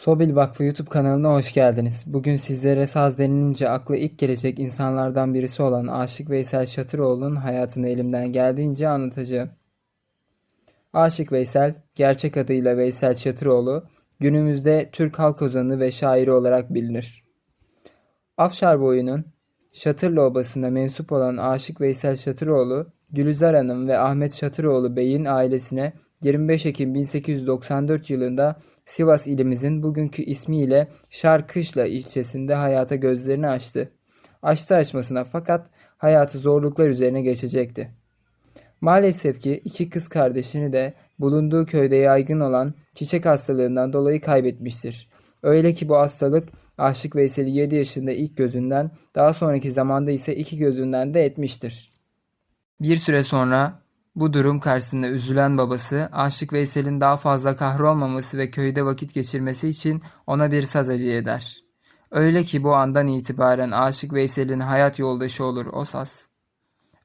Sobil Vakfı YouTube kanalına hoş geldiniz. Bugün sizlere saz denilince akla ilk gelecek insanlardan birisi olan Aşık Veysel Şatıroğlu'nun hayatını elimden geldiğince anlatacağım. Aşık Veysel, gerçek adıyla Veysel Şatıroğlu, günümüzde Türk halk ozanı ve şairi olarak bilinir. Afşar boyunun Şatırlı Obası'na mensup olan Aşık Veysel Şatıroğlu, Gülizar Hanım ve Ahmet Şatıroğlu Bey'in ailesine 25 Ekim 1894 yılında Sivas ilimizin bugünkü ismiyle Şarkışla ilçesinde hayata gözlerini açtı. Açtı açmasına fakat hayatı zorluklar üzerine geçecekti. Maalesef ki iki kız kardeşini de bulunduğu köyde yaygın olan çiçek hastalığından dolayı kaybetmiştir. Öyle ki bu hastalık Aşık Veysel'i 7 yaşında ilk gözünden, daha sonraki zamanda ise iki gözünden de etmiştir. Bir süre sonra bu durum karşısında üzülen babası, Aşık Veysel'in daha fazla kahrolmaması ve köyde vakit geçirmesi için ona bir saz hediye eder. Öyle ki bu andan itibaren Aşık Veysel'in hayat yoldaşı olur o saz.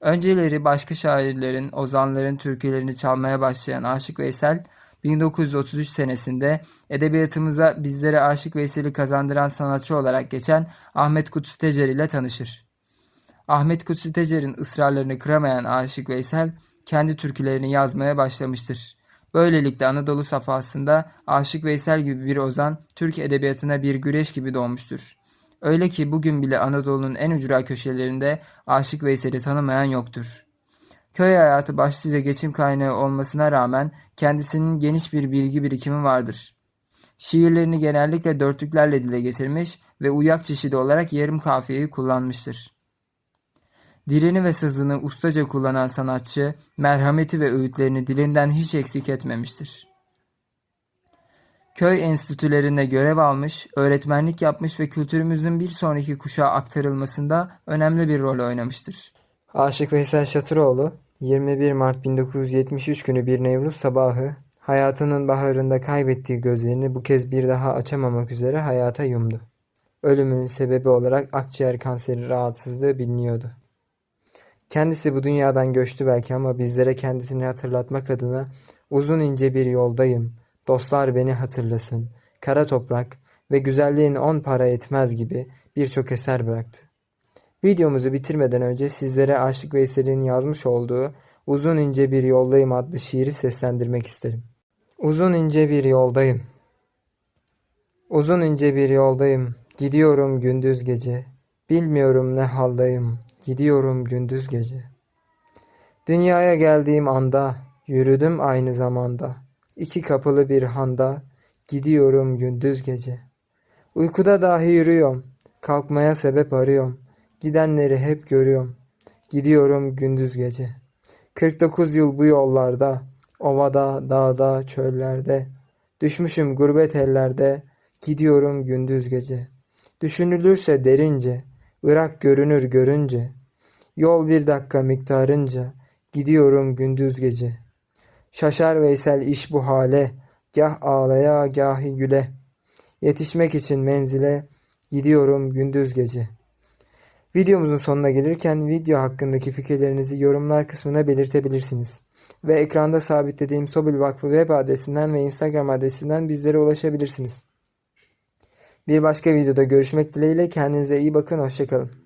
Önceleri başka şairlerin, ozanların türkülerini çalmaya başlayan Aşık Veysel, 1933 senesinde edebiyatımıza bizlere Aşık Veysel'i kazandıran sanatçı olarak geçen Ahmet Kutsu Tecer ile tanışır. Ahmet Kutsu Tecer'in ısrarlarını kıramayan Aşık Veysel, kendi türkülerini yazmaya başlamıştır. Böylelikle Anadolu safhasında Aşık Veysel gibi bir ozan Türk edebiyatına bir güreş gibi doğmuştur. Öyle ki bugün bile Anadolu'nun en ücra köşelerinde Aşık Veysel'i tanımayan yoktur. Köy hayatı başlıca geçim kaynağı olmasına rağmen kendisinin geniş bir bilgi birikimi vardır. Şiirlerini genellikle dörtlüklerle dile getirmiş ve uyak çeşidi olarak yarım kafiyeyi kullanmıştır. Dilini ve sazını ustaca kullanan sanatçı, merhameti ve öğütlerini dilinden hiç eksik etmemiştir. Köy enstitülerinde görev almış, öğretmenlik yapmış ve kültürümüzün bir sonraki kuşağa aktarılmasında önemli bir rol oynamıştır. Aşık Veysel Şatıroğlu, 21 Mart 1973 günü bir Nevruz sabahı, hayatının baharında kaybettiği gözlerini bu kez bir daha açamamak üzere hayata yumdu. Ölümünün sebebi olarak akciğer kanseri rahatsızlığı biliniyordu. Kendisi bu dünyadan göçtü belki ama bizlere kendisini hatırlatmak adına uzun ince bir yoldayım, dostlar beni hatırlasın, kara toprak ve güzelliğin on para etmez gibi birçok eser bıraktı. Videomuzu bitirmeden önce sizlere Aşık Veysel'in yazmış olduğu Uzun ince bir yoldayım adlı şiiri seslendirmek isterim. Uzun ince bir yoldayım. Uzun ince bir yoldayım. Gidiyorum gündüz gece. Bilmiyorum ne haldayım. Gidiyorum gündüz gece. Dünyaya geldiğim anda yürüdüm aynı zamanda. İki kapılı bir handa gidiyorum gündüz gece. Uykuda dahi yürüyorum. Kalkmaya sebep arıyorum. Gidenleri hep görüyorum. Gidiyorum gündüz gece. 49 yıl bu yollarda, ovada, dağda, çöllerde. Düşmüşüm gurbet ellerde, gidiyorum gündüz gece. Düşünülürse derince, Irak görünür görünce, yol bir dakika miktarınca, gidiyorum gündüz gece. Şaşar Veysel iş bu hale, gah ağlaya gahi güle. Yetişmek için menzile, gidiyorum gündüz gece. Videomuzun sonuna gelirken video hakkındaki fikirlerinizi yorumlar kısmına belirtebilirsiniz. Ve ekranda sabitlediğim Sobil Vakfı web adresinden ve Instagram adresinden bizlere ulaşabilirsiniz. Bir başka videoda görüşmek dileğiyle kendinize iyi bakın, hoşçakalın.